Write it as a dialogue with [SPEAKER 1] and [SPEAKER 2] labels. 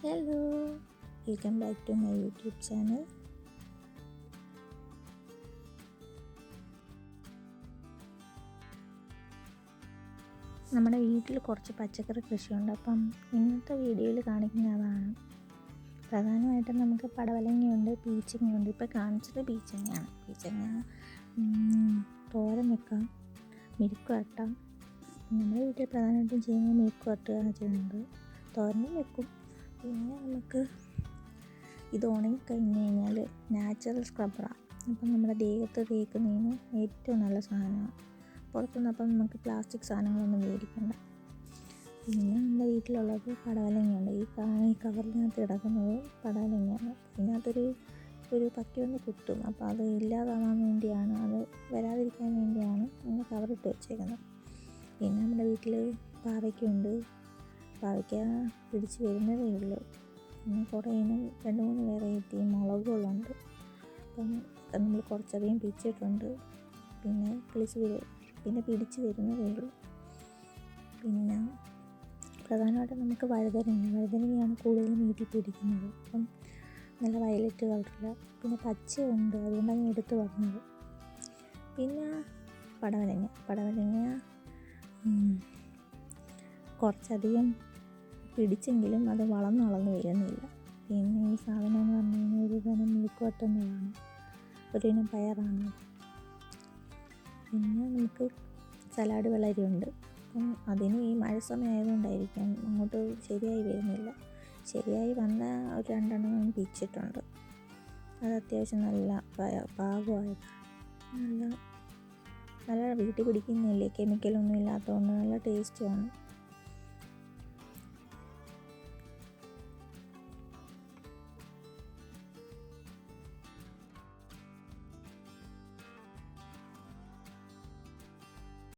[SPEAKER 1] Hello welcome back to my YouTube channel നമ്മുടെ വീട്ടിൽ കുറച്ച് പച്ചക്കറി കൃഷിയുണ്ട്. അപ്പം ഇന്നത്തെ വീഡിയോയിൽ കാണിക്കുന്ന അതാണ് പ്രധാനമായിട്ടും നമുക്ക് പടവലങ്ങയുണ്ട് പീച്ചങ്ങയുണ്ട്. ഇപ്പോൾ കാണിച്ചത് പീച്ചങ്ങയാണ്. പീച്ചങ്ങ തോരൻ വെക്കാം മെഴുക്ക് വരട്ടാം നമ്മുടെ വീട്ടിൽ പ്രധാനമായിട്ടും ചെയ്യുന്നത് മെഴുക്ക് വരട്ടുകയാണ് ചെയ്യുന്നത്. തോരനും വെക്കും. നമുക്ക് ഇത് ഉണങ്ങി കഴിഞ്ഞ് കഴിഞ്ഞാൽ നാച്ചുറൽ സ്ക്രബ്ബറാണ് അപ്പം നമ്മുടെ ദേഹത്ത് തേക്കുന്നതിന് ഏറ്റവും നല്ല സാധനമാണ്. പുറത്തുനിന്ന് അപ്പം നമുക്ക് പ്ലാസ്റ്റിക് സാധനങ്ങളൊന്നും മേടിക്കണ്ട. പിന്നെ നമ്മുടെ വീട്ടിലുള്ളത് പടവലങ്ങയുണ്ട്. ഈ ഈ കവറിനകത്ത് കിടക്കുന്നത് പടവലങ്ങയാണ്. ഇതിനകത്തൊരു ഒരു പക്കി വന്ന് കുത്തും. അപ്പോൾ അത് ഇല്ലാതാവാൻ വേണ്ടിയാണ് അത് വരാതിരിക്കാൻ വേണ്ടിയാണ് നമ്മൾ കവറിട്ട് വെച്ചേക്കുന്നത്. പിന്നെ നമ്മുടെ വീട്ടിൽ പാവയ്ക്കുണ്ട്. പാവയ്ക്ക പിടിച്ച് വരുന്നതേ ഉള്ളൂ. പിന്നെ കുറേ രണ്ട് മൂന്ന് വെറൈറ്റി മുളകുകളുണ്ട്. അപ്പം നമ്മൾ കുറച്ചധികം പിച്ചിട്ടുണ്ട്. പിന്നെ കിളിച്ച് വരും പിന്നെ പിടിച്ച് വരുന്നതേ ഉള്ളൂ. പിന്നെ പ്രധാനമായിട്ടും നമുക്ക് വഴുതനങ്ങ വഴുതനങ്ങയാണ് കൂടുതലും വീട്ടിൽ പിടിക്കുന്നത്. അപ്പം നല്ല വയലറ്റ് കളറില്ല പിന്നെ പച്ചയുണ്ട് അതുകൊണ്ടാണ് ഞാൻ എടുത്തു പറഞ്ഞത്. പിന്നെ പടവലങ്ങ. പടവലങ്ങ കുറച്ചധികം പിടിച്ചെങ്കിലും അത് വളർന്ന് വളർന്ന് വരുന്നില്ല. പിന്നെ ഈ സാധനം എന്ന് പറഞ്ഞു കഴിഞ്ഞാൽ ഒരു തരം മിൽക്കോട്ടുന്നതാണ് ഒരു ഇനം പയറാണ് പിന്നെ നമുക്ക് സലാഡ് വെള്ളരിയുണ്ട്. അപ്പം അതിന് ഈ മഴ സമയമായതുകൊണ്ടായിരിക്കാം അങ്ങോട്ട് ശരിയായി വരുന്നില്ല. ശരിയായി വന്ന ഒരു രണ്ടെണ്ണം ഞാൻ പിച്ചിട്ടുണ്ട്. അത് അത്യാവശ്യം നല്ല പാകമായത്. നല്ല നല്ല വീട്ടിൽ പിടിക്കുന്നില്ലേ? കെമിക്കലൊന്നും ഇല്ലാത്തതുകൊണ്ട് നല്ല ടേസ്റ്റുമാണ്.